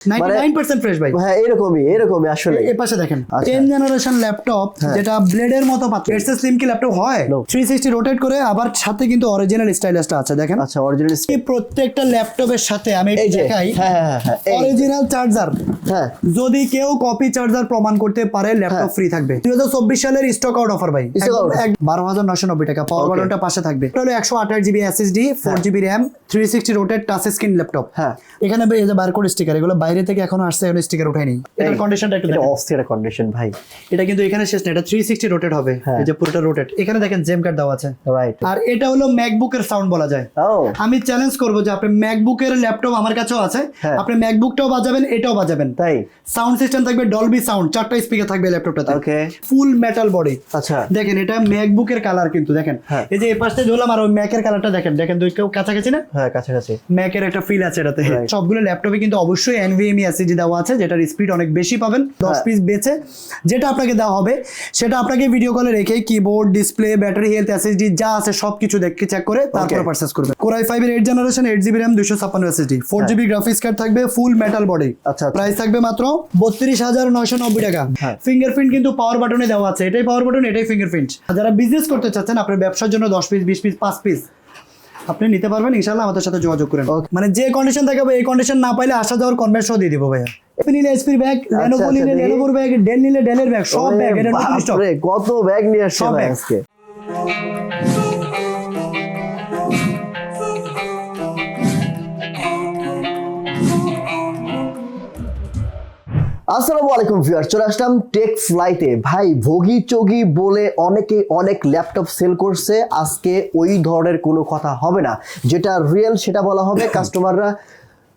99% fresh ভাই। হ্যাঁ এরকমই এরকমই আসলে। এ পাশে দেখেন আচ্ছা। 10 জেনারেশন ল্যাপটপ যেটা ব্লেডের মতো পাতলা। এর স্লিম কি ল্যাপটপ হয়। 360 রোটেট করে আবার সাথে কিন্তু অরিজিনাল স্টাইলাসটা আছে দেখেন। আচ্ছা অরিজিনাল এই প্রত্যেকটা ল্যাপটপের সাথে আমি একটু দেখাই হ্যাঁ হ্যাঁ হ্যাঁ অরিজিনাল চার্জার হ্যাঁ। যদি কেউ কপি চার্জার প্রমাণ করতে পারে ল্যাপটপ। ফ্রি থাকবে। দুই হাজার চব্বিশ সালের স্টক আউট অফার ভাই? বারো হাজার নশো নব্বই টাকা। পাওয়ার. বাটনটা পাশে থাকবে। এটা হলো একশো আঠাশ GB SSD four GB RAM three sixty rotated touch screen laptop হ্যাঁ। এখানে এই যে বারকোড স্টিকার এগুলো বাইরে থেকে এখনও আসছে এখনও স্টিকার উঠায়নি। এটার এই, কন্ডিশনটা একটু এটা অস্থির কন্ডিশন ভাই। এটা কিন্তু এখানে শেষ না এটা থ্রি সিক্সটি রোটেট হবে হ্যাঁ। এই যে পুরোটা রোটেট এখানে দেখেন জেম কার্ড দেওয়া আছে। রাইট আর এটা হলো ম্যাকবুকের সাউন্ড বলা যায়। ও আমি চ্যালেঞ্জ করব যে আপনি ম্যাকবুকের ল্যাপটপ আমার কাছেও আছে হ্যাঁ। আপনি ম্যাকবুকটাও বাজাবেন এটাও বাজাবেন। তাই? সাউন্ড সিস্টেম থাকবে ডলবি সাউন্ড চারটা স্পিকার থাকবে ল্যাপটপটাতে ওকে ফুল মেটাল বডি আচ্ছা। দেখেন এটা ম্যাকবুকের কালার কিন্তু দেখেন। হ্যাঁ। এই যে এই পাশে ধরলাম আর ওই ম্যাকের কালারটা দেখেন দেখেন দুই কেউ কাছাকাছি না? হ্যাঁ কাছাকাছি। ম্যাকের একটা ফিল আছে এটাতে. সবগুলো ল্যাপটপে কিন্তু অবশ্যই এনভিএমই এসএসডি দেওয়া আছে যেটার স্পিড অনেক বেশি পাবেন দশ হ্যাঁ। পিস বেচে যেটা আপনাকে দেওয়া হবে সেটা আপনাকে ভিডিও কলে রেখে keyboard display battery health SSD যা আছে সবকিছু দেখে চেক করে তারপরে. পারচেস করবেন কোরাই ফাইভ এর eight generation eight GB RAM দুশো ছাপ্পান্ন SSD four GB graphics card থাকবে ফুল মেটাল বডি হ্যাঁ। আচ্ছা, আচ্ছা। প্রাইস থাকবে মাত্র বত্রিশ হাজার নয়শো নব্বই টাকা হ্যাঁ। ফিঙ্গারপ্রিন্ট কিন্তু পাওয়ার বাটনে দেওয়া আছে এটাই পাওয়ার বাটন এটাই ফিঙ্গারপ্রিন্ট যারা বিজনেস করতে চাচ্ছেন আপনার ব্যবসার জন্য দশ পিস বিশ পিস পাঁচ পিস আপনি নিতে পারবেন ইনশাল্লাহ আমাদের সাথে যোগাযোগ করেন। মানে যে কন্ডিশন থাকে এই কন্ডিশন না পাইলে আসা যাওয়ার কনভেন্স দিয়ে দিব ভাইয়া। এপি নিলে এসপির ব্যাগ লেনোভো আচ্ছা, নিলে লেনোভোর ব্যাগ ডেল নিলে ডেলের ব্যাগ সব ব্যাগ এটা নতুন কত ব্যাগ নিয়ে আসছে সব আজকে। আসসালামু আলাইকুম ভিউয়ার চলে আসলাম টেক ফ্লাইটে ভাই ভোগি চগি বলে অনেকে অনেক ল্যাপটপ সেল করছে আজকে ওই ধরনের কোনো কথা হবে না। যেটা রিয়েল সেটা বলা হবে কাস্টমাররা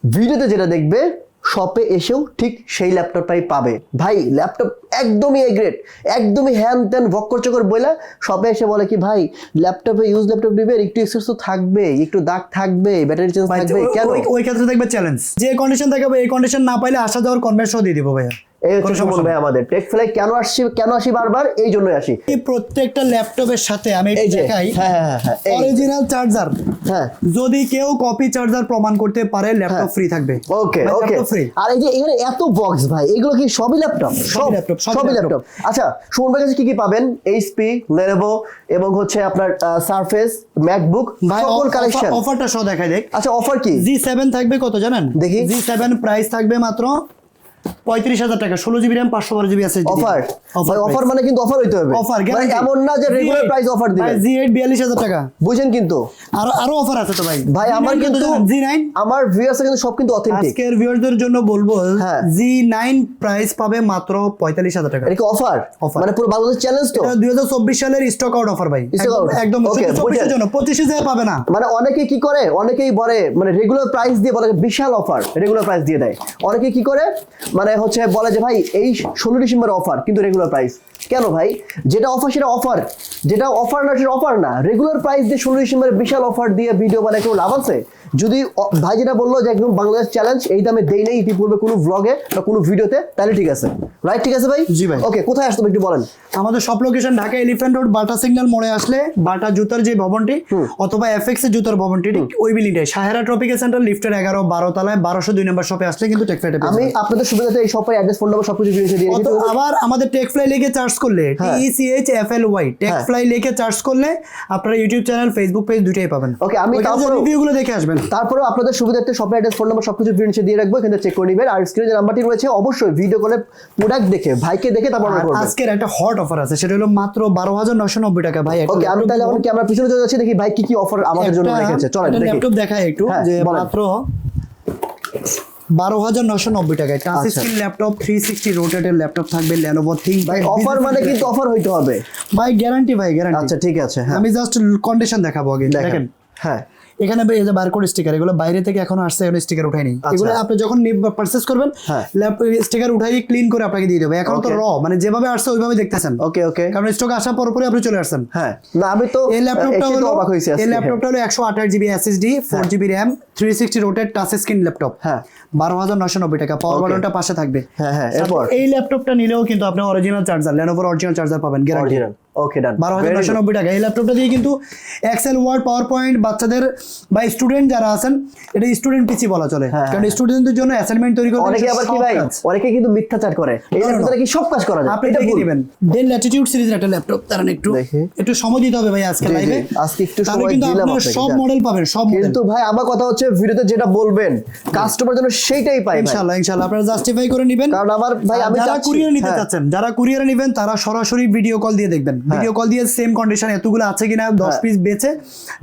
ভিডিওতে যেটা দেখবে শপে এসেও ঠিক সেই ল্যাপটপটাই পাবে। ভাই ল্যাপটপ একদমই এ গ্রেড একদমই হ্যান ত্যান ভক্কর চকর বইলা শপে এসে বলে কি ভাই ল্যাপটপে ইউজ ল্যাপটপ দিবে একটু এক্সেস তো থাকবে একটু দাগ থাকবে ব্যাটারি চেঞ্জ থাকবে কেন? ওই- ওই ক্ষেত্রে দেখবে চ্যালেঞ্জ যে কন্ডিশন থাকবে এই কন্ডিশন না পাইলে আসা যাওয়ার কনভেন্সও দিয়ে দিব ভাইয়া। এই হচ্ছে সমস্যা সুমন ভাই আমাদের। টেক ফ্লাই কেন আসছি কেন আসি বারবার? এই জন্যই আসি। এই প্রত্যেকটা ল্যাপটপের সাথে আমি দেখাই হ্যাঁ হ্যাঁ হ্যাঁ অরিজিনাল চার্জার হ্যাঁ। যদি কেউ কপি চার্জার প্রমাণ করতে পারে ল্যাপটপ ফ্রি থাকবে। ওকে ওকে laptop আর এই যে এখানে এত বক্স ভাই এগুলো কি সবই ল্যাপটপ? সব laptop, সবই ল্যাপটপ। আচ্ছা সুমন ভাই কাছে কি কি পাবেন? এইচপি লেনোভো এবং হচ্ছে আপনার সারফেস ম্যাকবুক সকল কালেকশন অফারটা সহ দেখাই দেখ। আচ্ছা অফার কি? জি সেভেন থাকবে কত জানেন? দেখি। জি সেভেন প্রাইস থাকবে মাত্র পঁয়ত্রিশ হাজার টাকা ষোলো জিবি র্যাম পাঁচশো বারো জিবি আছে অফার ভাই অফার মানে কিন্তু অফার হইতে হবে। অফার মানে এমন না যে রেগুলার প্রাইস অফার দিবেন জি এইট বিয়াল্লিশ হাজার টাকা। বুঝেন কিন্তু। আরও আরও অফার আছে তো ভাই। ভাই আমার কিন্তু জি নাইন আমার ভিউয়ার্স কিন্তু সব কিন্তু অথেন্টিক আজকের ভিউয়ারদের জন্য বলব। জি নাইন প্রাইস পাবে মাত্র পঁয়তাল্লিশ হাজার টাকা। এটা কি অফার Offer। মানে পুরো বাংলাদেশ চ্যালেঞ্জ তো? দুই হাজার চব্বিশ সালের স্টক আউট অফার ভাই। একদম চব্বিশের জন্য। পঁচিশে যায় পাবে না। মানে অনেকে কি করে? অনেকেই বলে মানে রেগুলার প্রাইস দিয়ে বলে বিশাল অফার রেগুলার প্রাইস দিয়ে দেয়। অনেকে কি করে? মানে হচ্ছে বলে যে ভাই, এই ষোলো ডিসেম্বর অফার কিন্তু রেগুলার প্রাইস কেন ভাই? যেটা অফার সেটা অফার যেটা অফার না, সেটা অফার না। রেগুলার প্রাইস দিয়ে ষোলো ডিসেম্বরে বিশাল অফার দিয়ে ভিডিও বানায় কেউ লাভ আছে? যদি ভাই যেটা বলল যে একদম বাংলাদেশ চ্যালেঞ্জ এই দামে দেই নেই ইতিপূর্বে কোনো ব্লগে বা কোনো ভিডিওতে তাহলে ঠিক আছে। রাইট ঠিক আছে ভাই? জি ভাই। ওকে কোথায় আসতে একটু বলেন? আমাদের সব location Dhaka elephant road Bata signal মোড়ে আসলে বাটা জুতার যে ভবনটি অথবা এফএক্স এর জুতার ভবনটি ঠিক ওই বিল্ডিংটাই সাহেরা ট্রপিক্যাল সেন্টার লিফটের এগারো বারো তলায় বারোশো দুই নম্বর শপে আসলে কিন্তু টেকফ্লাইটে আমি আপনাদের সুবিধাতে এই শপের অ্যাড্রেস ফোন নাম্বার সবকিছু দিয়ে আবার আমাদের টেকফ্লাই লিখে চার্জ করলে। T C H F L Y Techfly লিখে চার্জ করলে আপনারা ইউটিউব চ্যানেল ফেসবুক পেজ দুটাই পাবেন। ওকে আমি তারপরেও- রিভিউ গুলো দেখে আসবেন। তারপরেও আপনাদের সুবিধার্থে শপের অ্যাড্রেস ফোন নাম্বার সবকিছু নিচে দিয়ে রাখব এখানে চেক করে নেবেন। আর স্ক্রিনে যে নাম্বারটি রয়েছে অবশ্যই ভিডিও কলে প্রোডাক্ট দেখে ভাইকে দেখে তারপর অর্ডার করবেন। আজকের একটা হট অফার আছে সেটা হলো মাত্র বারো হাজার নশো নব্বই টাকা ভাই। ওকে আমি তাহলে এখন। কি আমরা পিছনে চলে যাচ্ছি? দেখি ভাই কি কি অফার আমাদের জন্য রেখেছে। চলেন দেখি। ল্যাপটপ দেখায় একটু হ্যাঁ, যে মাত্র বারো হাজার নশো নব্বই টাকায়। Touch. Screen laptop three sixty রোটেটের laptop থাকবে ল্যানোভো থিং ভাই অফার মানে কিন্তু অফার হইতে হবে। ভাই গ্যারান্টি ভাই গ্যারান্টি আচ্ছা ঠিক আছে হ্যাঁ। আমি জাস্ট কন্ডিশন দেখাবো আগে দেখেন। হ্যাঁ। এখানে এই যে বারকোড স্টিকার এগুলো বাইরে থেকে এখনও আসছে এখনও স্টিকার উঠায়নি। এগুলো আপনি যখন পারচেস করবেন হ্যাঁ। স্টিকার উঠাই ক্লিন করে আপনাকে দিয়ে দেবে। এখন তো র মানে যেভাবে আসছে ওইভাবে দেখতেছেন। ওকে ওকে কারণ স্টক আসার পর পরে আপনি চলে আসছেন। হ্যাঁ। না আমি তো এই ল্যাপটপটা হলো অবাক হয়েছি এই ল্যাপটপটা হলো একশো আঠাশ GB SSD four GB RAM three sixty rotated touch screen laptop হ্যাঁ। বারো হাজার নশো নব্বই টাকা। পাওয়ার বাটনটা পাশে থাকবে। হ্যাঁ, হ্যাঁ, এরপর? এই ল্যাপটপটা নিলেও কিন্তু আপনি অরিজিনাল চার্জার লেনোভোর অরিজিনাল চার্জার পাবেন গ্যারান্টি ওকে ডান বারো হাজার নশো নব্বই টাকা। এই ল্যাপটপটা দিয়ে কিন্তু এক্সেল ওয়ার্ড পাওয়ার পয়েন্ট বাচ্চাদের বা স্টুডেন্ট যারা আছেন এটা স্টুডেন্ট পিসি বলা চলে। হ্যাঁ, কারণ স্টুডেন্টদের জন্য অ্যাসাইনমেন্ট তৈরি করতে অনেকে আবার কি ভাই অনেকে কিন্তু মিথ্যাচার করে। এই না, কি সব কাজ করা যায়। আপনি এটা দেখে নেবেন। ডেল ল্যাটিটিউড সিরিজের একটা ল্যাপটপ তারা একটু। একটু সময় দিতে হবে ভাই আজকে লাইভে আজকে একটু সময় কিন্তু আপনারা সব মডেল পাবেন সব মডেল কিন্তু ভাই আমার কথা হচ্ছে ভিডিওতে যেটা বলবেন কাস্টমার যেন সেইটাই ইনশাআল্লাহ ইনশাআল্লাহ। আপনারা জাস্টিফাই করে নেবেন। কারণ আমার ভাই আমি যারা কুরিয়ার নিতে হ্যাঁ। চাচ্ছেন যারা কুরিয়ারে নেবেন তারা সরাসরি ভিডিও কল দিয়ে দেখবেন। ভিডিও কল দিয়ে সেম কন্ডিশন এতগুলো আছে কিনা দশ হ্যাঁ। পিস বেচে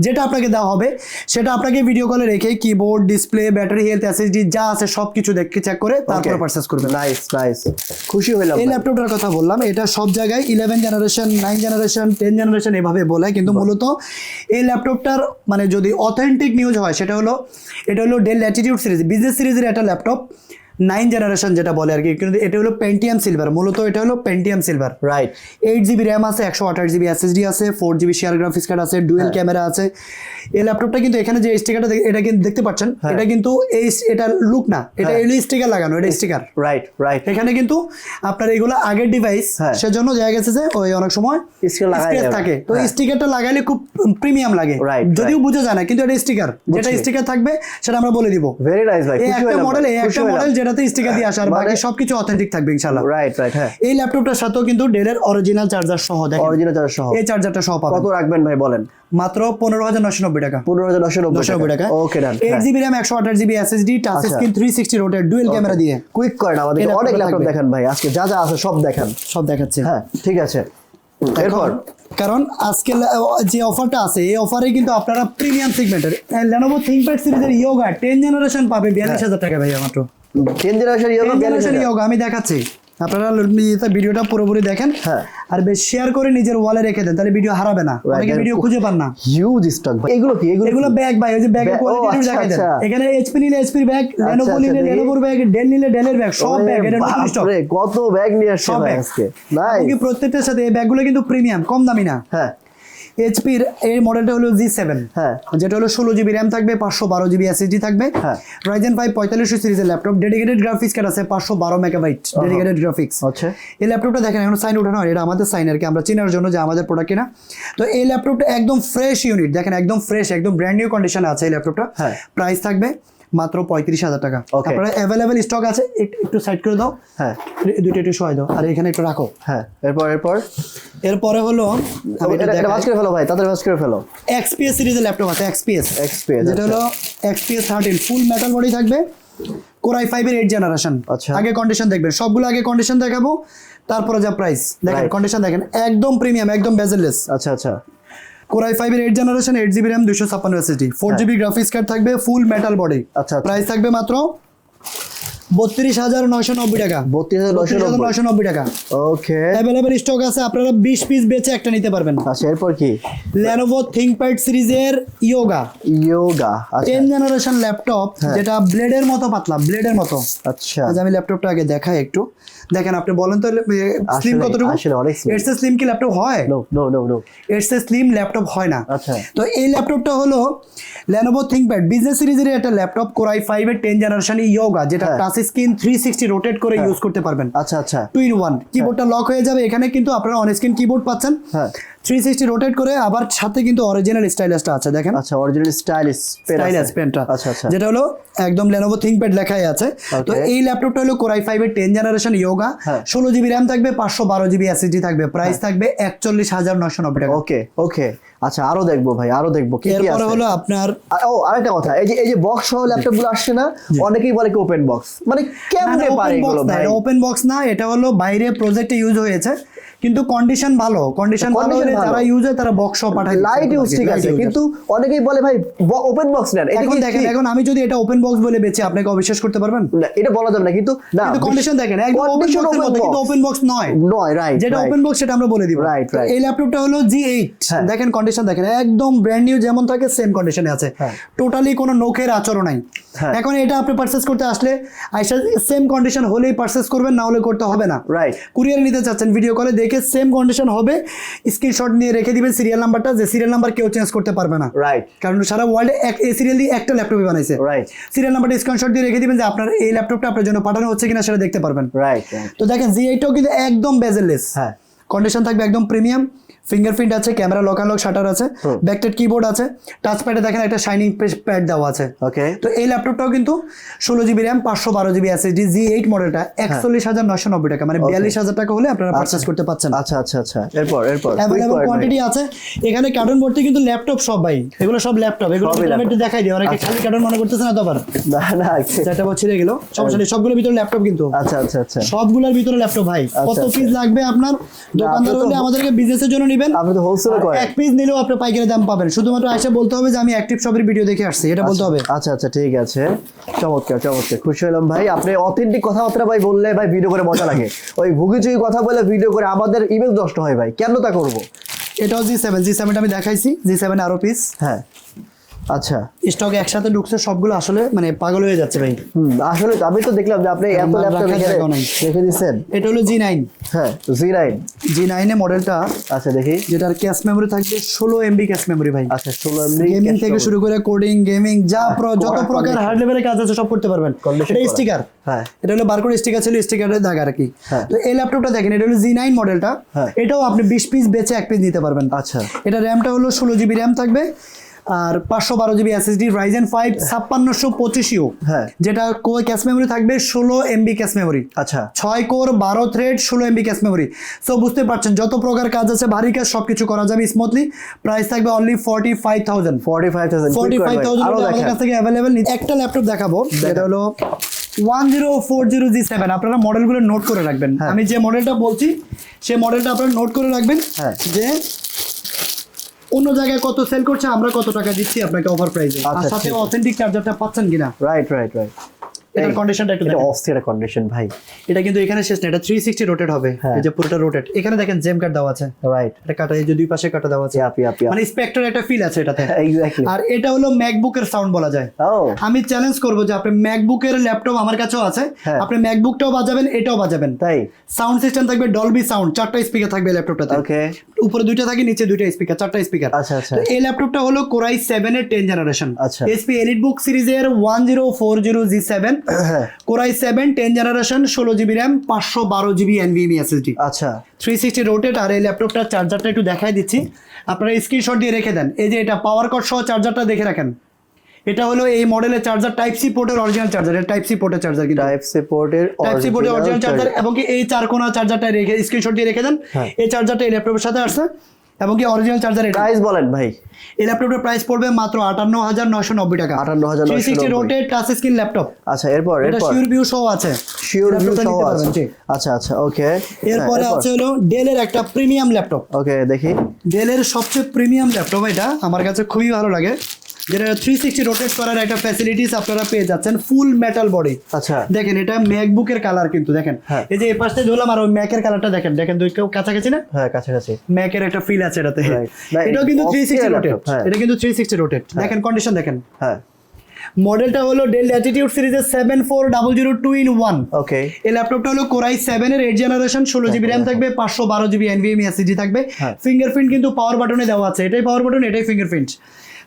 যেটা আপনাকে দেওয়া হবে সেটা আপনাকে ভিডিও কলে রেখে keyboard display battery health SSD যা আছে সবকিছু দেখে চেক করে তারপর পারচেস করবেন। নাইস নাইস খুশি হইলাম এই ল্যাপটপটার কথা বললাম এটা সব জায়গায় eleven generation nine generation ten generation এভাবে বলে কিন্তু মূলত এই ল্যাপটপটার মানে যদি অথেন্টিক নিউজ হয় সেটা হলো এটা হলো ডেল ল্যাটিটিউড সিরিজ বিজনেস সিরিজের একটা ল্যাপটপ নাইন জেনারেশন যেটা বলে আর কি কিন্তু এটা হলো পেন্টিয়াম সিলভার মূলত এটা হলো Pentium silver right eight GB RAM আছে একশো আঠাশ জিবি এসএসডি আছে four GB share graphics card আছে ডুয়েল হ্যাঁ। ক্যামেরা আছে। এই ল্যাপটপটা কিন্তু এখানে যে স্টিকারটা এটা কিন্তু দেখতে পাচ্ছেন হ্যাঁ। এটা কিন্তু এই এটা লুক না এটা এলই স্টিকার লাগানো এটা স্টিকার রাইট রাইট এখানে কিন্তু আপনার এগুলো আগের ডিভাইস হ্যাঁ। সেজন্য দেখা গেছে যে ওই অনেক সময় স্ক্র্যাচ থাকে। তো হ্যাঁ। স্টিকারটা লাগাইলে খুব প্রিমিয়াম লাগে। যদিও বুঝে যায় না কিন্তু এটা স্টিকার যেটা স্টিকার থাকবে সেটা আমরা বলে দিব। ভেরি নাইস ভাই একটা মডেল একটা। মডেল যেটাতে স্টিকার দিয়ে আসে আর বাকি মানে- সবকিছু অথেন্টিক থাকবে ইনশাআল্লাহ। রাইট রাইট হ্যাঁ। এই ল্যাপটপটার সাথেও কিন্তু ডেলের অরিজিনাল চার্জার সহ দেখেন। অরিজিনাল চার্জ সহ। এই চার্জারটা সহ পাবেন। কত রাখবেন ভাই বলেন? মাত্র পনেরো হাজার নশো নব্বই টাকা। পনেরো হাজার নশো নব্বই টাকা। Okay done eight GB RAM একশো আঠাশ GB SSD touch. Screen three sixty রোটের dual camera দিয়ে। কুইক করেন আমাদের অনেক ল্যাপটপ। দেখান ভাই আজকে যা যা আছে সব দেখান। সব দেখাচ্ছে। হ্যাঁ ঠিক আছে। এরপর? কারণ আজকে যে অফারটা আছে এই অফারে কিন্তু আপনারা প্রিমিয়াম সেগমেন্টের লেনোভো থিংকপ্যাড সিরিজের ইয়োগা টেন জেনারেশন পাবে বিয়াল্লিশ হাজার টাকা ভাই মাত্র। Ten generation Yoga generation Yoga আমি দেখাচ্ছি। আপনারা ভিডিওটা পুরোপুরি দেখেন। হ্যাঁ। আর বেশ শেয়ার করে নিজের ওয়ালে রেখে দেন তাহলে ভিডিও হারাবে না। অনেকে ভিডিও খুঁজে পান না। হিউজ স্টক এগুলো কি? এগুলো এগুলো ব্যাগ ভাই ওই যে ব্যাগের কোয়ালিটি আচ্ছা, দেখাই দেন। আচ্ছা। এখানে এইচপি নিলে এইচপির ব্যাগ লেনোভো নিলে লেনোভোর ব্যাগ ডেল নিলে ডেলের ব্যাগ সব ব্যাগ এর নতুন স্টক কত ব্যাগ নিয়ে আসছে আজকে। কি প্রত্যেকটার সাথে এই ব্যাগগুলো কিন্তু প্রিমিয়াম কম দামি না। হ্যাঁ। এইচপির এই মডেলটা হলো জি সেভেন হ্যাঁ। যেটা হলো ষোলো জিবি র্যাম থাকবে পাঁচশো বারো জিবি এসএসডি থাকবে। হ্যাঁ। রাইজেন ফাইভ পঁয়তাল্লিশশো সিরিজের ল্যাপটপ ডেডিকেটেড গ্রাফিক্স কার্ড আছে পাঁচশো বারো মেগাবাইট ডেডিকেটেড গ্রাফিক্স আচ্ছা। এই ল্যাপটপটা দেখেন এখন সাইন উঠানো হয় এটা আমাদের সাইন আর কি আমরা চেনার জন্য যে আমাদের প্রোডাক্ট কিনা। তো এই ল্যাপটপটা একদম ফ্রেশ ইউনিট দেখেন একদম ফ্রেশ একদম ব্র্যান্ড নিউ কন্ডিশনে আছে এই ল্যাপটপটা হ্যাঁ। প্রাইস থাকবে মাত্র পঁয়ত্রিশ হাজার টাকা. আপনারা অ্যাভেলেবেল স্টক আছে একটু- সাইড করে দাও। হ্যাঁ। দুটো একটু সহায় দাও আর এখানে একটু রাখো। হ্যাঁ এরপর এরপর? এরপরে হলো ভাঁজ করে ফেলো ভাই তাড়াতাড়ি ভাঁজ করে ফেলো। এক্সপিএস সিরিজের ল্যাপটপ আছে এক্সপিএস XPS, যেটা হলো XPS thirteen full metal body থাকবে। কোরাই ফাইভের এইট জেনারেশন আচ্ছা। আগে কন্ডিশন দেখবেন সবগুলো আগে কন্ডিশন দেখাবো তারপরে যা প্রাইস দেখেন কন্ডিশন দেখেন একদম প্রিমিয়াম একদম বেজেলেস আচ্ছা আচ্ছা। কোরাই ফাইভের eight generation eight GB RAM দুশো ছাপ্পান্ন SSD four GB graphics card থাকবে ফুল মেটাল বডি। আচ্ছা, আচ্ছা। প্রাইস থাকবে মাত্র বত্রিশ হাজার নয়শো নব্বই টাকা। বত্রিশ হাজার নয়শো নব্বই। টাকা। ওকে। অ্যাভেলেবেল স্টক আছে আপনারা বিশ পিস বেচে একটা নিতে পারবেন। আচ্ছা এরপর কি? লেনোভো থিংকপ্যাড সিরিজের ইয়োগা ইয়োগা আচ্ছা। টেন জেনারেশন ল্যাপটপ যেটা ব্লেডের মতো পাতলা ব্লেডের মতো। আচ্ছা। আজ আমি ল্যাপটপটা আগে দেখাই একটু। দেখেন আপনি বলেন তো স্লিম কতটুকু? অনেক স্লিম কি ল্যাপটপ হয়? নো নো নো এর স্লিম ল্যাপটপ হয় না। আচ্ছা। তো এই ল্যাপটপটা হলো লেনোভো থিংকপ্যাড বিজনেস সিরিজের একটা ল্যাপটপ কোরাই ফাইভ এর টেন জেনারেশন ইয়োগা যেটা হ্যাঁ। Touch screen three sixty rotate করে ইউজ করতে পারবেন। আচ্ছা আচ্ছা। টু ইন ওয়ান কিবোর্ডটা লক হয়ে যাবে এখানে কিন্তু আপনারা অন স্ক্রিন কিবোর্ড পাচ্ছেন। হ্যাঁ। থ্রি সিক্সটি রোটেট করে আবার সাথে কিন্তু অরিজিনাল স্টাইলাসটা আছে দেখেন। আচ্ছা অরিজিনাল স্টাইলিশ স্টাইলাস পেনটা আচ্ছা আচ্ছা। যেটা হলো একদম লেনোভো থিংকপ্যাড লেখাই আছে। তো. এই ল্যাপটপটা হলো কোরাই ফাইভ এর টেন জেনারেশন ইয়োগা হ্যাঁ। ষোলো জিবি র্যাম থাকবে পাঁচশো বারো জিবি এসএসডি থাকবে। প্রাইস থাকবে একচল্লিশ হাজার নশো নব্বই টাকা। ওকে ওকে আচ্ছা আরও দেখব ভাই আরও দেখব কি কি আছে? হলো আপনার ও আরেকটা কথা এই যে এই যে বক্স সহ ল্যাপটপগুলো আসছে না অনেকেই বলে কি ওপেন বক্স মানে কেমনে পারে এগুলো ভাই? ওপেন বক্স না এটা হলো বাইরে প্রজেক্টে ইউজ হয়েছে কিন্তু কন্ডিশন ভালো কন্ডিশন ভালো হলে যারা ইউজ হয় তারা বক্স পাঠায় লাইট ইউজ ঠিক আছে কিন্তু অনেকেই বলে ভাই ওপেন বক্স নেন এখন দেখেন এখন আমি যদি এটা ওপেন বক্স বলে বেচি আপনাকে অবিশ্বাস করতে পারবেন? না, এটা বলা যাবে না কিন্তু না কিন্তু কন্ডিশন দেখেন একদম ওপেন বক্সের মতো কিন্তু ওপেন বক্স নয়। নয় রাইট যেটা ওপেন বক্স সেটা আমরা বলে দিব। Right right. এই ল্যাপটপটা হলো জি এইট হ্যাঁ। দেখেন কন্ডিশন দেখেন একদম ব্র্যান্ড নিউ যেমন থাকে সেম কন্ডিশনে আছে। হ্যাঁ। টোটালি কোনো নখের আচরণ নাই। হ্যাঁ। এখন এটা আপনি পারচেস করতে আসলে আইসা সেম কন্ডিশন হলেই পারচেস করবেন না হলে করতে হবে না। রাইট কুরিয়ার নিতে চাচ্ছেন ভিডিও কলে দেখে সেম কন্ডিশন হবে স্ক্রিনশট নিয়ে রেখে দিবেন সিরিয়াল নাম্বারটা যে সিরিয়াল নাম্বার কেউ চেঞ্জ করতে পারবে না। রাইট কারণ সারা ওয়ার্ল্ডে এক এই সিরিয়াল দিয়ে একটা ল্যাপটপই বানাইছে। রাইট সিরিয়াল নাম্বারটা স্ক্রিনশট দিয়ে রেখে দিবেন যে আপনার এই ল্যাপটপটা আপনার জন্য পাঠানো হচ্ছে কিনা সেটা দেখতে পারবেন। রাইট তো দেখেন জি এইটাও কিন্তু একদম বেজেললেস হ্যাঁ। কন্ডিশন থাকবে একদম প্রিমিয়াম ফিঙ্গারপ্রিন্ট আছে ক্যামেরা লক লক শাটার আছে ব্যাকটেড কিবোর্ড আছে টাচ প্যাডে দেখেন একটা শাইনিং প্যাড দেওয়া আছে। ওকে তো এই ল্যাপটপটাও কিন্তু ষোলো জিবি র্যাম পাঁচশো বারো জিবি এসএসডি জি এইট মডেলটা একচল্লিশ হাজার নশো নব্বই টাকা মানে বিয়াল্লিশ হাজার টাকা হলে আপনারা পারচেস করতে পারছেন আচ্ছা আচ্ছা আচ্ছা। এরপর এরপর অ্যাভেলেবল কোয়ান্টিটি আছে। এখানে কার্টন ভর্তি কিন্তু ল্যাপটপ সব ভাই। এগুলো সব ল্যাপটপ এগুলো একটু দেখাই দিই। অনেকে খালি কার্টন মনে করতেছে না তো আবার। না না বছর ছিঁড়ে গেল। সমস্যা নেই সবগুলোর ভিতরে ল্যাপটপ কিন্তু। আচ্ছা আচ্ছা আচ্ছা। সবগুলোর ভিতরে ল্যাপটপ ভাই। কত আচ্ছা। পিস লাগবে আপনার? দোকানদার হলে আমাদেরকে বিজনেসের জন্য নেবেন আপনি তো হোলসেল করেন। এক পিস নিলেও আপনি পাইকারি দাম পাবেন। শুধুমাত্র এসে বলতে হবে যে আমি অ্যাক্টিভ শপের ভিডিও দেখে আসছি এটা বলতে হবে। আচ্ছা আচ্ছা ঠিক আছে। চমৎকার চমৎকার। খুশি হলাম ভাই। আপনি অথেন্টিক কথাবার্তা ভাই বললে ভাই ভিডিও করে মজা লাগে। ওই ভুগিচুগি কথা বলে ভিডিও করে আমাদের ইমেজ নষ্ট হয় ভাই। কেন তা করব? এটাও জি সেভেন জি সেভেনটা আমি দেখাইছি। জি সেভেন আরও পিস হ্যাঁ। আচ্ছা। স্টক একসাথে ঢুকছে সবগুলো আসলে মানে পাগল হয়ে যাচ্ছে ভাই। হুম আসলে আমি তো দেখলাম যে আপনি এত ল্যাপটপ। রেখে দিচ্ছেন। এটা হলো জি নাইন হ্যাঁ জি নাইন জি নাইনে মডেলটা আচ্ছা দেখি। যেটার ক্যাশ মেমোরি থাকবে ষোলো এমবি ক্যাশ মেমোরি ভাই। আচ্ছা ষোলো গেমিং থেকে শুরু করে কোডিং গেমিং যা যত প্রকার হার্ড লেভেলের কাজ আছে সব করতে পারবেন। এটা স্টিকার হ্যাঁ। এটা হলো বারকোড স্টিকার ছিল স্টিকারের দাগ আর কি। হ্যাঁ। তো এই ল্যাপটপটা দেখেন এটা হলো জি নাইন মডেলটা হ্যাঁ। এটাও আপনি বিশ পিস বেচে এক পিস নিতে পারবেন। আচ্ছা। এটা র্যামটা হলো ষোলো জিবি র্যাম থাকবে। আর পাঁচশো বারো জিবি এসএসডি রাইজেন ফাইভ ছাপ্পান্নশো পঁচিশ ইউ হ্যাঁ। যেটা কো ক্যাশ মেমোরি থাকবে ষোলো এমবি ক্যাশ মেমোরি আচ্ছা। ছয় কোর বারো থ্রেড ষোলো এমবি ক্যাশ মেমোরি সো বুঝতে পারছেন যত প্রকার কাজ আছে ভারী কাজ সবকিছু করা যাবে স্মুথলি প্রাইস থাকবে only forty five thousand forty five thousand forty five thousand আমাদের কাছ থেকে অ্যাভেলেবেল একটা ল্যাপটপ দেখাবো যেটা হলো one zero four zero G seven আপনারা মডেলগুলো নোট করে রাখবেন। হ্যাঁ। আমি যে মডেলটা বলছি সেই মডেলটা আপনারা নোট করে রাখবেন হ্যাঁ। যে অন্য জায়গায় কত সেল করছে আমরা কত টাকা দিচ্ছি আপনাকে অফার প্রাইসে আর আচ্ছা, সাথে অথেন্টিক চার্জারটা পাচ্ছেন কিনা? রাইট রাইট রাইট এটার কন্ডিশনটা একটু দেখেন। অস্থির কন্ডিশন ভাই। এটা কিন্তু এখানে শেষ না এটা থ্রি সিক্সটি রোটেট হবে। হ্যাঁ। এই যে পুরোটা রোটেট এখানে দেখেন জেম কাট দেওয়া আছে। রাইট এটা কাটা এই যে দুই পাশে কাটা দেওয়া আছে। ইয়াপ ইয়াপ মানে স্পেক্টর একটা ফিল আছে এটাতে। এক্স্যাক্টলি আর এটা হলো ম্যাকবুকের সাউন্ড বলা যায়। আমি চ্যালেঞ্জ করব যে আপনি ম্যাকবুকের ল্যাপটপ আমার কাছেও আছে। হ্যাঁ। আপনি ম্যাকবুকটাও বাজাবেন এটাও বাজাবেন। তাই? সাউন্ড সিস্টেম থাকবে ডলবি সাউন্ড চারটা স্পিকার থাকবে ল্যাপটপটাতে ওকে উপরে দুইটা থাকে নিচে দুইটা স্পিকার চারটা স্পিকার আচ্ছা আচ্ছা। এই ল্যাপটপটা হলো কোরাই সেভেন এর টেন জেনারেশন আচ্ছা। এসপি এলিট বুক সিরিজের one zero four zero G seven Core i seven ten generation ষোলো জিবি র্যাম পাঁচশো বারো জিবি এনভিএমি এসএসডি আচ্ছা। থ্রি সিক্সটি রোটেট আর এই ল্যাপটপটার চার্জারটা একটু দেখাই দিচ্ছি। আপনারা স্ক্রিনশট দিয়ে রেখে দেন। এই যে এটা পাওয়ার কট সহ চার্জারটা দেখে রাখেন। এটা হলো এই মডেলের চার্জার টাইপ সি পোর্টের অরিজিনাল চার্জার এটা টাইপ সি পোর্টের চার্জার কিন্তু। টাইপ সি পোর্টের টাইপ সি পোর্টের অরিজিনাল চার্জার এবং কি এই চার কোনা চার্জারটা রেখে স্ক্রিনশট দিয়ে রেখে দেন। হ্যাঁ। এই চার্জারটা এই ল্যাপটপের সাথে আসছে এবং কি অরিজিনাল চার্জার এটা। প্রাইস বলেন ভাই। এই ল্যাপটপের প্রাইস পড়বে মাত্র আটান্ন হাজার নশো নব্বই টাকা। 58,990 three sixty rotate touch screen laptop আচ্ছা এরপর এটা শিওর ভিউ সহ আছে। শিওর ভিউ সহ আছে। আচ্ছা আচ্ছা ওকে এরপরে আছে হলো ডেলের একটা প্রিমিয়াম ল্যাপটপ ওকে দেখি। ডেলের সবচেয়ে প্রিমিয়াম ল্যাপটপ এটা আমার কাছে খুবই ভালো লাগে। যেটা থ্রি সিক্সটি রোটেট করার একটা ফ্যাসিলিটিস আপনারা পেয়ে যাচ্ছেন ফুল মেটাল বডি আচ্ছা। দেখেন এটা ম্যাকবুকের কালার কিন্তু দেখেন। হ্যাঁ। এই যে এই পাশে ধরলাম আর ওই ম্যাকের কালারটা দেখেন। দেখেন দুই কেউ কাছাকাছি না? হ্যাঁ কাছাকাছি। ম্যাকের একটা ফিল আছে এটাতে। এটাও কিন্তু থ্রি সিক্সটি রোটেট হ্যাঁ। এটা কিন্তু থ্রি সিক্সটি রোটেট দেখেন কন্ডিশন দেখেন। হ্যাঁ। মডেলটা হলো ডেল অ্যাটিটিউড সিরিজের seven four double zero two in one okay এই ল্যাপটপটা হলো কোরাই সেভেন এর এইট জেনারেশন ষোলো জিবি র্যাম থাকবে পাঁচশো বারো জিবি এনভিএমি এসএসডি থাকবে। হ্যাঁ। ফিঙ্গারপ্রিন্ট কিন্তু পাওয়ার বাটনে দেওয়া আছে। এটাই পাওয়ার বাটন এটাই ফিঙ্গারপ্রিন্ট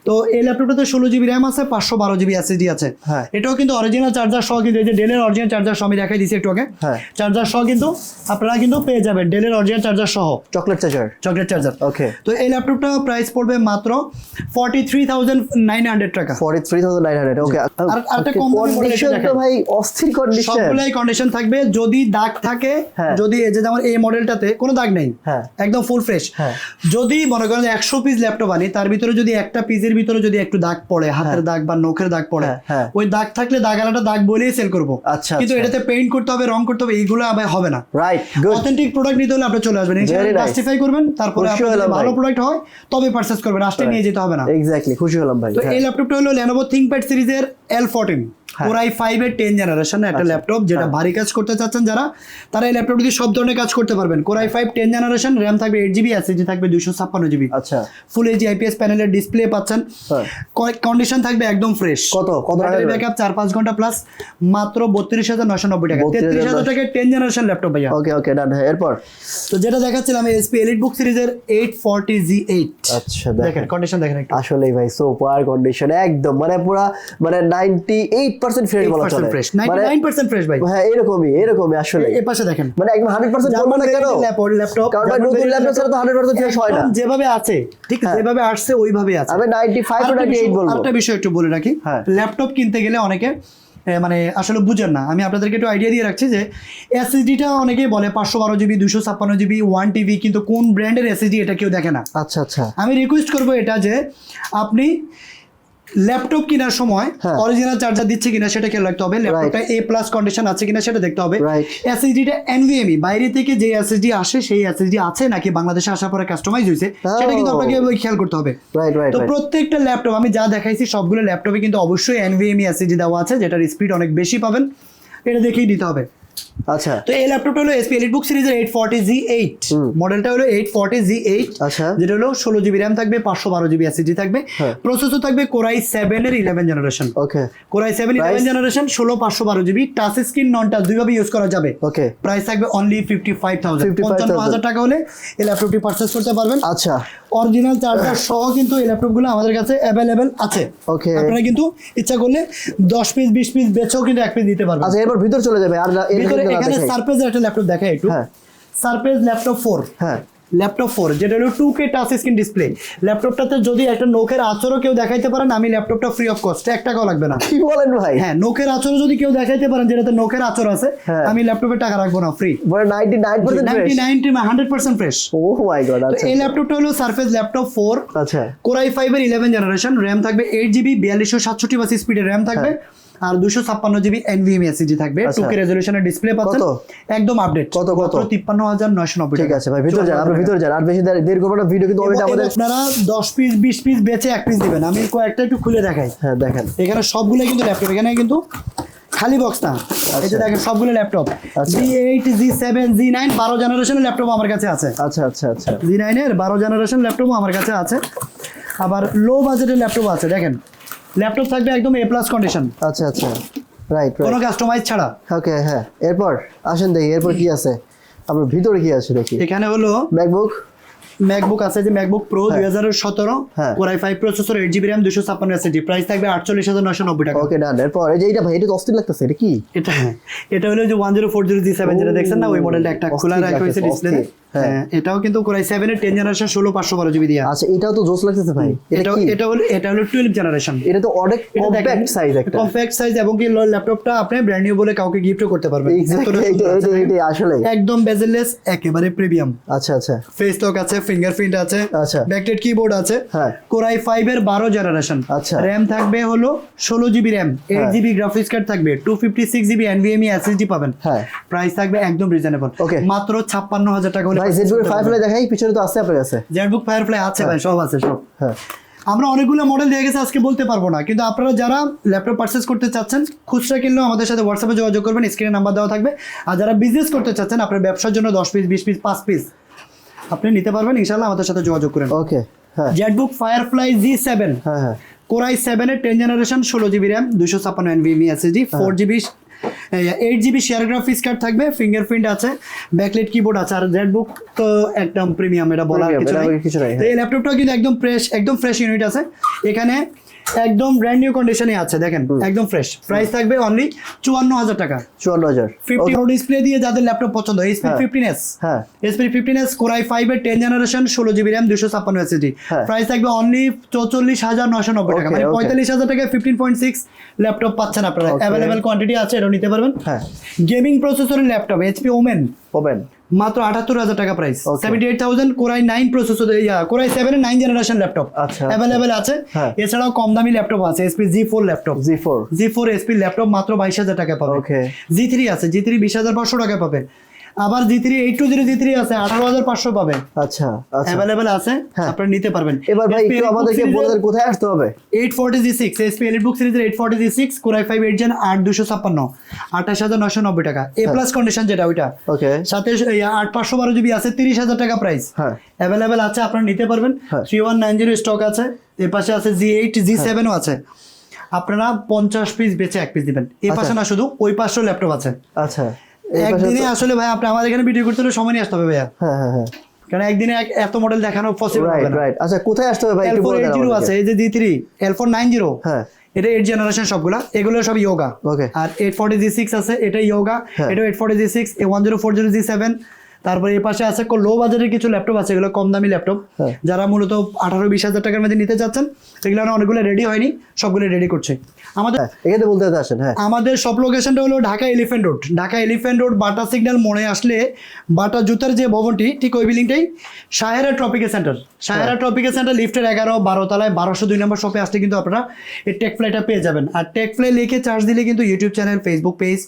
তো এই ল্যাপটপটাতে ষোলো জিবি র্যাম আছে পাঁচশো বারো জিবি এসএসডি আছে। হ্যাঁ। এটাও কিন্তু অরিজিনাল চার্জার সহ কিন্তু এই যে ডেলের অরিজিনাল চার্জার সহ আমি দেখাই দিচ্ছি একটু আগে। হ্যাঁ। চার্জার সহ কিন্তু আপনারা কিন্তু পেয়ে যাবেন ডেলের অরিজিনাল চার্জার সহ। Chocolate charger chocolate charger okay তো এই ল্যাপটপটা প্রাইস পড়বে মাত্র forty three thousand nine hundred টাকা। Forty three thousand nine hundred okay আর- আরেকটা কম ভাই অস্থির কন্ডিশন সবগুলাই কন্ডিশন থাকবে যদি দাগ থাকে হ্যাঁ। যদি এই যে যেমন এই মডেলটাতে কোনো দাগ নেই হ্যাঁ। একদম ফুল ফ্রেশ হ্যাঁ। যদি মনে করেন একশো পিস ল্যাপটপ আনি তার ভিতরে যদি একটা পিসের ভিতরে যদি একটু দাগ পড়ে হাতের দাগ বা নখের দাগ পড়ে হ্যাঁ, হ্যাঁ। ওই দাগ থাকলে দাগ আলাদা দাগ বলেই সেল করব আচ্ছা, কিন্তু আচ্ছা। এটাতে পেইন্ট করতে হবে রং করতে হবে এইগুলো আবার হবে না রাইট গুড অথেন্টিক প্রোডাক্ট নিতে হলে আপনি চলে আসবেন. জাস্টিফাই করবেন তারপরে ভালো প্রোডাক্ট হয় তবে পারচেজ করবেন আসতে নিয়ে যেতে হবে না এক্স্যাক্টলি খুশি হলাম ভাই তো হ্যাঁ। এই ল্যাপটপটা হলো Lenovo ThinkPad সিরিজের এল ফোরটিন হ্যাঁ। ওরাই ফাইভ এর টেন জেনারেশন একটা আচ্ছা। ল্যাপটপ যেটা ভারী কাজ করতে চাচ্ছেন যারা তারা এই ল্যাপটপ দিয়ে সব ধরনের কাজ করতে পারবেন। Core i five ten generation RAM থাকবে এইট জিবি এসএসডি থাকবে দুশো ছাপ্পান্ন জিবি আচ্ছা। ফুল এইচডি আইপিএস প্যানেলের ডিসপ্লে পাচ্ছেন। হ্যাঁ। কন্ডিশন থাকবে একদম ফ্রেশ কত? কত ব্যাকআপ চার পাঁচ ঘণ্টা প্লাস মাত্র বত্রিশ হাজার নশো নব্বই টাকা। 32,990 তেত্রিশ হাজার টাকায় টেন জেনারেশন ল্যাপটপ ভাইয়া। ওকে ওকে ডান হ্যাঁ এরপর? তো যেটা দেখাচ্ছিলাম এসপি এলিট বুক সিরিজের এইট ফর্টি জি এইট আচ্ছা দেখেন কন্ডিশন দেখেন আসলেই ভাই সুপার কন্ডিশন একদম মানে পুরা মানে নাইনটি এইট ফ্রেশ বলা চলে। ফ্রেশ মানে 99% ফ্রেশ ভাই। হ্যাঁ এরকমই এরকমই আসলে। এই পাশে দেখেন। মানে একদম হান্ড্রেড পার্সেন্ট বলব না কেন? ল্যাপটপ কারণ নতুন ল্যাপটপ ছাড়া তো হান্ড্রেড পার্সেন্ট ফ্রেশ হয় না। যেভাবে আছে ঠিক আছে যেভাবে আসছে ওইভাবে আছে। আমি নাইনটি ফাইভ টু আরেকটা নাইনটি এইট বিষয়- বলব। আরেকটা বিষয় একটু বলে রাখি। হ্যাঁ। ল্যাপটপ কিনতে গেলে অনেকে মানে আসলে বুঝেন না। আমি আপনাদেরকে একটু আইডিয়া দিয়ে রাখছি যে এসএসডিটা অনেকেই বলে পাঁচশো বারো জিবি দুশো ছাপ্পান্ন জিবি ওয়ান টিভি কিন্তু কোন ব্র্যান্ডের এসএসডি এটা কেউ দেখে না। আচ্ছা আচ্ছা। আমি রিকোয়েস্ট করব এটা যে আপনি ল্যাপটপ কেনার সময় হ্যাঁ। অরিজিনাল চার্জার দিচ্ছে কিনা সেটা খেয়াল রাখতে হবে। ল্যাপটপটা এ প্লাস কন্ডিশন আছে কিনা সেটা দেখতে হবে. এসএসডিটা এনভিএমই বাইরে থেকে যে এসএসডি আসে সেই এসএসডি আছে নাকি বাংলাদেশে আসার পরে কাস্টমাইজ হয়েছে সেটা কিন্তু Oh. আপনাকে ওই খেয়াল করতে হবে। রাইট রাইট তো প্রত্যেকটা ল্যাপটপ আমি যা দেখাইছি সবগুলো ল্যাপটপে কিন্তু অবশ্যই এনভিএমই এসএসডি দেওয়া আছে যেটার স্পিড অনেক বেশি পাবেন। এটা দেখেই নিতে হবে। আচ্ছা। তো এই ল্যাপটপটা হলো এসপি এলিটবুক সিরিজের এইট ফর্টি জি এইট মডেলটা হলো এইট ফর্টি জি এইট আচ্ছা। যেটা হলো ষোলো জিবি র্যাম থাকবে পাঁচশো বারো জিবি এসএসডি থাকবে। হ্যাঁ। প্রসেসর থাকবে কোরাই সেভেন এর eleven generation okay Core i seven eleven generation ষোলো পাঁচশো বারো GB touch screen non touch দুইভাবে ইউজ করা যাবে। ওকে প্রাইস থাকবে অনলি ফিফটি ফাইভ থাউজেন্ড 55,000 পঞ্চান্ন হাজার টাকা হলে এই ল্যাপটপটি পারচেস করতে পারবেন। আচ্ছা। অরিজিনাল চার্জার সহ কিন্তু এই ল্যাপটপগুলো আমাদের কাছে অ্যাভেলেবেল আছে। ওকে আপনারা কিন্তু ইচ্ছা করলে দশ পিস বিশ পিস বেচেও কিন্তু এক পিস দিতে পারবেন। আচ্ছা এরপর ভিতর চলে যাবে আর ভিতরে এখানে সারপ্রাইজ একটা ল্যাপটপ দেখায় একটু। হ্যাঁ। সারপ্রাইজ ল্যাপটপ ফোর হ্যাঁ। ল্যাপটপ ফোর যেটা হলো two K touch screen display ল্যাপটপটাতে যদি একটা নোকের আচরও কেউ দেখাইতে পারেন আমি ল্যাপটপটা ফ্রি অফ কস্ট এক টাকাও লাগবে না। কি বলেন ভাই? হ্যাঁ নোকের আচরও যদি কেউ দেখাইতে পারেন যেটাতে নোকের আচর আছে হ্যাঁ। আমি ল্যাপটপে টাকা রাখব না ফ্রি বলে ninety nine percent ninety ninety hundred percent fresh oh my god আচ্ছা এই ল্যাপটপটা হলো সারফেস ল্যাপটপ ফোর আচ্ছা। কোরাই ফাইভের ইলেভেন জেনারেশন র্যাম থাকবে এইট জিবি বিয়াল্লিশশো সাতষট্টি বাসি স্পিডের র্যাম থাকবে। আর দুশো ছাপ্পান্ন জিবি এনভিএম এসিজি থাকবে। আচ্ছা। টু কে রেজলিউশনের ডিসপ্লে পাচ্ছেন? একদম আপডেট কত, কত? তিপ্পান্ন হাজার নয়শো নব্বই ঠিক আছে ভাই ভিতরে যান আপনি ভিতর যান। আর বেশি দেরি করব ভিডিও কিন্তু অলরেডি আমাদের আপনারা দশ পিস বিশ পিস বেচে এক পিস দিবেন। আমি কয়েকটা একটু খুলে দেখাই। হ্যাঁ দেখেন। এখানে সবগুলো কিন্তু ল্যাপটপ এখানে কিন্তু খালি বক্স না। এই যে দেখেন সবগুলো ল্যাপটপ আচ্ছা। G eight G seven G nine বারো জেনারেশনের ল্যাপটপ আমার কাছে আছে। আচ্ছা আচ্ছা আচ্ছা। জি নাইনের বারো জেনারেশন ল্যাপটপও আমার কাছে আছে। আবার লো বাজেটের ল্যাপটপ আছে দেখেন। ল্যাপটপ থাকবে একদম এ প্লাস কন্ডিশন আচ্ছা আচ্ছা। রাইট কোনো কাস্টমাইজ ছাড়া। ওকে হ্যাঁ। এরপর আসেন দেখি এরপর কি আছে? আপনার ভিতরে কি আছে দেখি? এখানে হলো ম্যাকবুক ম্যাকবুক আছে যে ম্যাকবুক প্রো দুই হাজার সতেরো হ্যাঁ। Core i five processor eight GB RAM দুশো ছাপ্পান্ন এসএসডি প্রাইস থাকবে আটচল্লিশ হাজার নশো নব্বই টাকা। ওকে ডান এরপর এই যে এইটা ভাই এটা তো অস্থির লাগতেছে এটা কি? এটা এটা হলো যে one zero four zero G seven যেটা দেখছেন না ওই মডেলটা একটা খোলা রাখা হয়েছে ডিসপ্লে এটাও কিন্তু কোরাই সেভেন এর টেন জেনারেশন ষোলো পাঁচশো বারো জিবি দিয়া আচ্ছা এটাও তো জোস লাগতেছে ভাই এটা এটা কি এটা হলো এটা হলো টুয়েলভ জেনারেশন এটা তো অনেক কম্প্যাক্ট সাইজ একটা কম্প্যাক্ট সাইজ এবং কি ল্যাপটপটা আপনি ব্র্যান্ড নিউ বলে কাউকে গিফটও করতে পারবেন। এইটা আসলে একদম বেজেলেস একেবারে প্রিমিয়াম আচ্ছা আচ্ছা ফেস লক আছে ফিঙ্গারপ্রিন্ট আছে আচ্ছা। ব্যাকটেড কিবোর্ড আছে হ্যাঁ। কোরাই ফাইভ এর বারো জেনারেশন আচ্ছা। র্যাম থাকবে হলো ষোলো জিবি র্যাম এইট হ্যাঁ। জিবি গ্রাফিক্স কার্ড থাকবে two fifty six GB NVMe SSD পাবেন হ্যাঁ। প্রাইস থাকবে একদম রিজনেবল Okay. মাত্র ছাপ্পান্ন হাজার টাকা হলে ভাই জেডবুক ফায়ারফ্লাই দেখাই পিছনে তো আছে আপনার কাছে। জেটবুক ফায়ারফ্লাই আছে ভাই সব আছে সব। হ্যাঁ। আমরা অনেকগুলো মডেল দিয়ে গেছে আজকে বলতে পারব না। কিন্তু আপনারা যারা ল্যাপটপ পারচেস করতে চাচ্ছেন খুচরা কিনলেও আমাদের সাথে হোয়াটসঅ্যাপে যোগাযোগ করবেন স্ক্রিনে নাম্বার দেওয়া থাকবে। আর যারা বিজনেস করতে চাচ্ছেন আপনার ব্যবসার জন্য দশ পিস বিশ পিস পাঁচ পিস আপনি নিতে পারবেন ইনশাল্লাহ আমাদের সাথে যোগাযোগ করেন। ওকে হ্যাঁ। জেটবুক ফায়ারফ্লাই জি সেভেন হ্যাঁ হ্যাঁ। কোরাই সেভেনের টেন জেনারেশন ষোলো জিবি র্যাম দুশো ছাপ্পান্ন NVMe SSD four GB eight GB shared graphics card থাকবে ফিঙ্গারপ্রিন্ট আছে ব্যাকলেট কিবোর্ড আছে আর জেটবুক তো একদম প্রিমিয়াম এটা বলার কিছু নাই। কিছু নাই, তো এই ল্যাপটপটা কিন্তু একদম ফ্রেশ একদম ফ্রেশ ইউনিট আছে। এখানে একদম ব্র্যান্ড নিউ কন্ডিশনে আছে দেখেন একদম ফ্রেশ প্রাইস থাকবে অনলি চুয়ান্ন হাজার টাকা। চুয়ান্ন হাজার ফিফটি ডিসপ্লে দিয়ে যাদের ল্যাপটপ পছন্দ এইচপি হ্যাঁ। ফিফটিন এস হ্যাঁ। SP fifteen S core i five এর টেন জেনারেশন ষোলো জিবি র্যাম দুশো ছাপ্পান্ন এসএসডি হ্যাঁ। প্রাইস থাকবে অনলি চৌচল্লিশ হাজার নশো নব্বই টাকা। মানে. পঁয়তাল্লিশ হাজার টাকায় ফিফটিন পয়েন্ট সিক্স ল্যাপটপ পাচ্ছেন আপনারা. অ্যাভেলেবেল কোয়ান্টিটি আছে এটা নিতে পারবেন। হ্যাঁ। গেমিং প্রসেসরের ল্যাপটপ এইচপি ওমেন ওপেন মাত্র আটাত্তর হাজার টাকা price seventy eight thousand core i nine processor core i seven nine generation laptop available আছে। হ্যাঁ। এছাড়াও কম দামি ল্যাপটপ আছে SP G four laptop G four G four SP laptop মাত্র বাইশ হাজার টাকা পাবে. জি থ্রি আছে জি থ্রি বিশ হাজার পাঁচশো টাকা পাবে আবার G three eight two zero G three আছে আঠারো হাজার পাঁচশো পাবে। আচ্ছা আচ্ছা। অ্যাভেলেবেল আছে হ্যাঁ। আপনারা নিতে পারবেন। এবার ভাই একটু আমাদেরকে বলে কোথায় আসতে হবে? Eight forty G six SP elite book সিরিজের eight forty G six core i five eight gen আট দুশো ছাপ্পান্ন আঠাশ হাজার নশো নব্বই টাকা। এ প্লাস কন্ডিশন যেটা ওইটা। ওকে সাথে আট পাঁচশো বারো জিবি আছে তিরিশ হাজার টাকা প্রাইস হ্যাঁ। অ্যাভেলেবেল আছে আপনারা নিতে পারবেন। Three one nine zero stock আছে এর পাশে আছে জি এইট জি সেভেনও আছে। আপনারা পঞ্চাশ পিস বেচে এক পিস দিবেন। এ পাশে না শুধু ওই পাশেও ল্যাপটপ আছে। আচ্ছা। একদিনে আসলে ভাই আপনি আমাদের এখানে ভিডিও করতে হলে সময় নিয়ে আসতে হবে ভাইয়া। হ্যাঁ হ্যাঁ হ্যাঁ। কারণ একদিনে এক- এত মডেল দেখানো পসিবল হবে না। রাইট আচ্ছা কোথায় আসতে হবে ভাই? একটু বলে জিরো আছে এই যে G three L four nine zero হ্যাঁ। এটা এইট জেনারেশন সবগুলা এগুলো সব ইয়োগা ওকে আর এইট ফোর্টি জি সিক্স আছে এটা ইয়োগা। এটা eight forty G six one zero four zero G seven তারপরে এই পাশে আছে লো বাজারের কিছু ল্যাপটপ আছে এগুলো কম দামি ল্যাপটপ। যারা মূলত আঠারো বিশ হাজার টাকার মধ্যে নিতে চাচ্ছেন এগুলো অনেকগুলো রেডি হয়নি সবগুলো রেডি করছে। আমাদের হ্যাঁ এখানে বলতে আসেন হ্যাঁ। আমাদের সব লোকেশনটা হলো Dhaka Elephant Road Dhaka Elephant Road Bata signal মোড়ে আসলে বাটা জুতার যে ভবনটি ঠিক ওই বিল্ডিংটাই Sahera tropical centre Sahera tropical centre লিফটের এগারো বারো তলায় বারোশো দুই নম্বর শপে আসলে কিন্তু আপনারা এই টেক ফ্লাইটা পেয়ে যাবেন। আর টেক ফ্লাই লিখে চার্জ দিলে কিন্তু ইউটিউব চ্যানেল ফেসবুক পেজ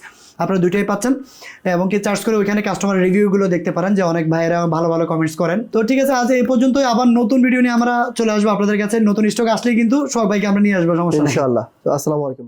আপনারা দুইটাই পাচ্ছেন। এবং কি চার্জ করে ওইখানে কাস্টমার রিভিউগুলো দেখতে পারেন যে অনেক ভাইয়েরা ভালো ভালো কমেন্টস করেন। তো ঠিক আছে, আজ এই পর্যন্তই। আবার নতুন ভিডিও নিয়ে আমরা চলে আসব আপনাদের কাছে। নতুন স্টক আসলেই কিন্তু সবাইকে আমরা নিয়ে আসব, সমস্যা ইনশাআল্লাহ। আসসালামু আলাইকুম।